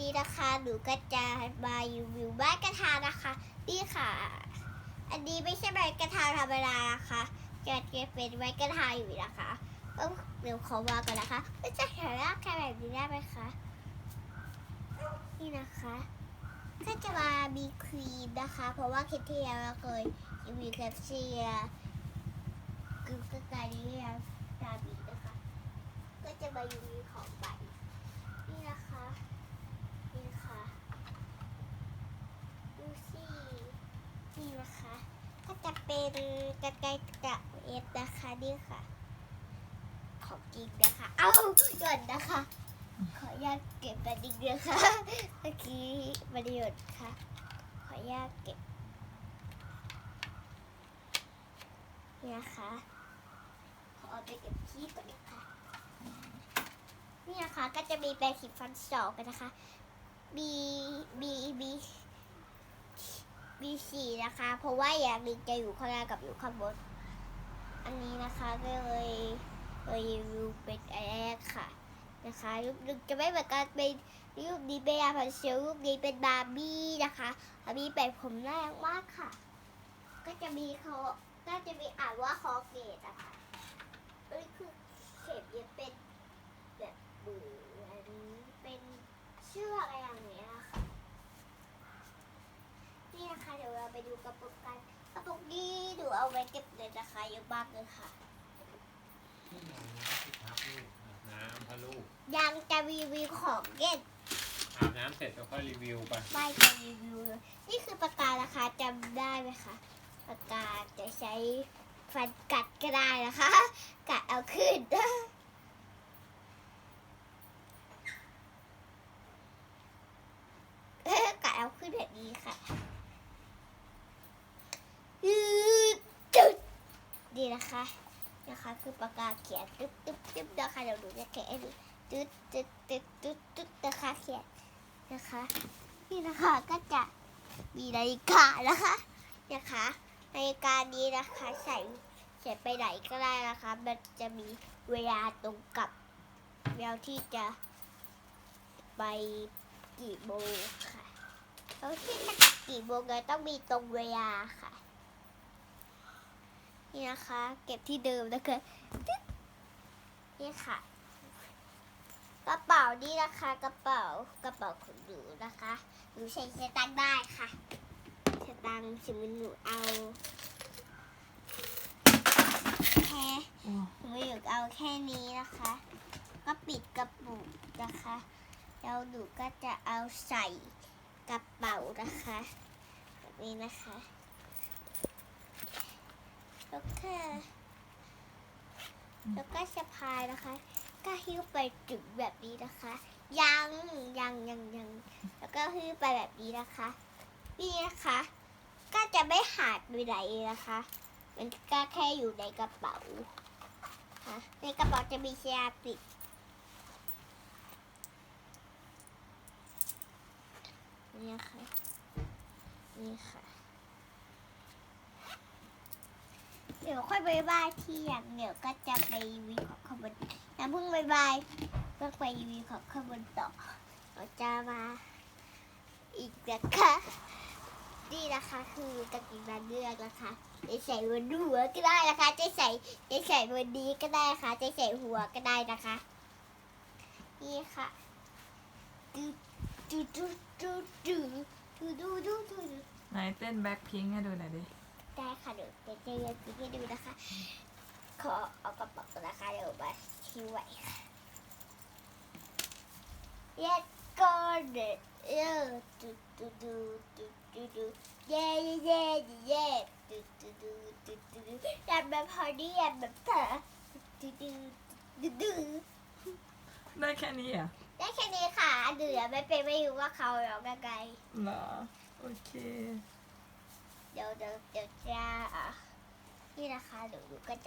นี้นะคะหนูก็จะมารีวิวบ้านกระทานะคะนี่ค่ะ อันนี้ไม่ใช่ใบกระทาธรรมดานะคะจะเป็นใบกระทาอยู่นะคะเออเดี๋ยวขอวางก่อนนะคะไม่จะเห็นร่างแค่แบบนี้ได้ไหมคะนี่นะคะ ก็จะมามีครีมนะคะ เพราะว่าคลิปที่แล้วเราเคยรีวิวแคปเชียร์กึ่งกระต่ายนี้แล้วดาบีนะคะ ก็จะมารีวิวของใหม่นี่นะคะ นี่ค่ะดูสินี่นะคะ ก็จะ เป็นกระไกรกเอ็ดนะคะนี่ค่ะ ของจริงนะคะเอ้าหย่อนนะคะ ขออนุญาตเก็บบันดิงเดียวค่ะเมื่อกี้บันดิหยดค่ะ ขออนุญาตเก็บนี่นะคะขอเอาไปเก็บที่ก่อนนะคะนี่นะคะก็จะมีแปรงสีฟันสองกันนะคะ B B B B สี่นะคะ เพราะว่าอย่างหนึ่งจะอยู่ข้างล่างกับอยู่ข้างบน อันนี้นะคะก็เลยเลยรีวิวเป็นอันแรกค่ะนะคะรูปหนึ่งจะไม่เหมือนกันเป็นรูปนี้เป็นอาพันเซลรูปนี้เป็นบาร์บี้นะคะบาร์บี้แปรงผมน่ารักมากค่ะ ก็จะมีเขาก็จะมีอ่านว่าคอเกตอะค่ะนี่คือเข็มเย็บเป็น แบบเหมือนเป็นเชือกอะไรอย่างเงี้ยค่ะนี่นะคะเดี๋ยวเราไปดูกระปุกกันกระปุกนี้หนูเอาไว้เก็บเงินนะคะเยอะมากเลยค่ะที่นอนน้ำสิครับลูกอาบน้ำพะลูกยังจะรีวิวของเก็บอาบน้ำเสร็จแล้วค่อยรีวิวไปไม่จะรีวิวเลยนี่คือปากกานะคะจำได้ไหมคะปากกาจะใช้ฟันกัดก็ได้นะคะ กัดเอาขึ้นกัดเอาขึ้นแบบนี้ค่ะยืดจุดดี นะคะนะคะ คือปากกาเขียนตึ๊บตึ๊บตึ๊บนะคะเดี๋ยวหนูจะแกะให้ดูตึ๊ดตึ๊ดตึ๊ดตึ๊ดตึ๊ดนะคะเขียนนะคะนี่นะคะก็จะมีนาฬิกานะคะนะคะนาฬิกานี้นะคะใส่ใส่ไปไหนก็ได้นะคะ มันจะมีเวลาตรงกับเวลาที่จะไปกี่โมงค่ะแล้วที่จะกี่โมงก็ต้องมีตรงเวลาค่ะ นะคะ เก็บที่เดิมนะคะตึ๊ดนี่ค่ะ กระเป๋านี่นะคะ กระเป๋ากระเป๋าของหนูนะคะหนูใช้สตังค์ได้ค่ะสตังค์สมมติหนูเอาแค่หนูอยากเอาแค่นี้นะคะ ก็ปิดกระปุกนะคะแล้วหนูก็จะเอาใส่กระเป๋านะคะแบบนี้นะคะ แล้วก็แล้วก็สะพายนะคะ ก็หิ้วไปถึงแบบนี้นะคะ ยังยังยังยังแล้วก็หิ้วไปแบบนี้นะคะ นี่นะคะ ก็จะไม่หายไปไหนนะคะ มันก็แค่อยู่ในกระเป๋าค่ะในกระเป๋าจะมีเชียร์ปิดนี่ค่ะ นี่ค่ะ เดี๋ยวค่อยบายบายที่อย่างเดี๋ยวก็จะไปรีวิวของขบวนอย่าเพิ่งบายบายเพิ่งไปรีวิวของขบวนต่อเราจะมาอีกนะคะนี่นะคะคือกางเกงมาเลือกนะคะจะใส่บนหัวก็ได้นะคะ จะใส่จะใส่บนนี้ก็ได้นะคะจะใส่หัวก็ได้นะคะ นี่ค่ะดูดูดูดูดูดูดูดูดูไหนเต้นแบ็คพิงให้ดูหน่อยดิได้ค่ะ เดี๋ยวเดี๋ยวจะเรียนพิให้ดูนะคะ ขอเอากระเป๋านะคะเดี๋ยวมาทิ้งไว้ค่ะ Let's go เด้อดูดูดูดูดูดูเย่เย่เย่ดูดูดูดูดูดูอยากแบบพอดีอยากแบบเธอดูดูดูดูได้แค่นี้เหรอะได้แค่นี้ค่ะเดี๋ยวไม่เป็นไม่รู้ว่าเขาร้องยังไงเหรอโอเค เดี๋ยวเดี๋ยวเดี๋ยวจะอะ นี่นะคะเดี๋ยวหนูก็จะ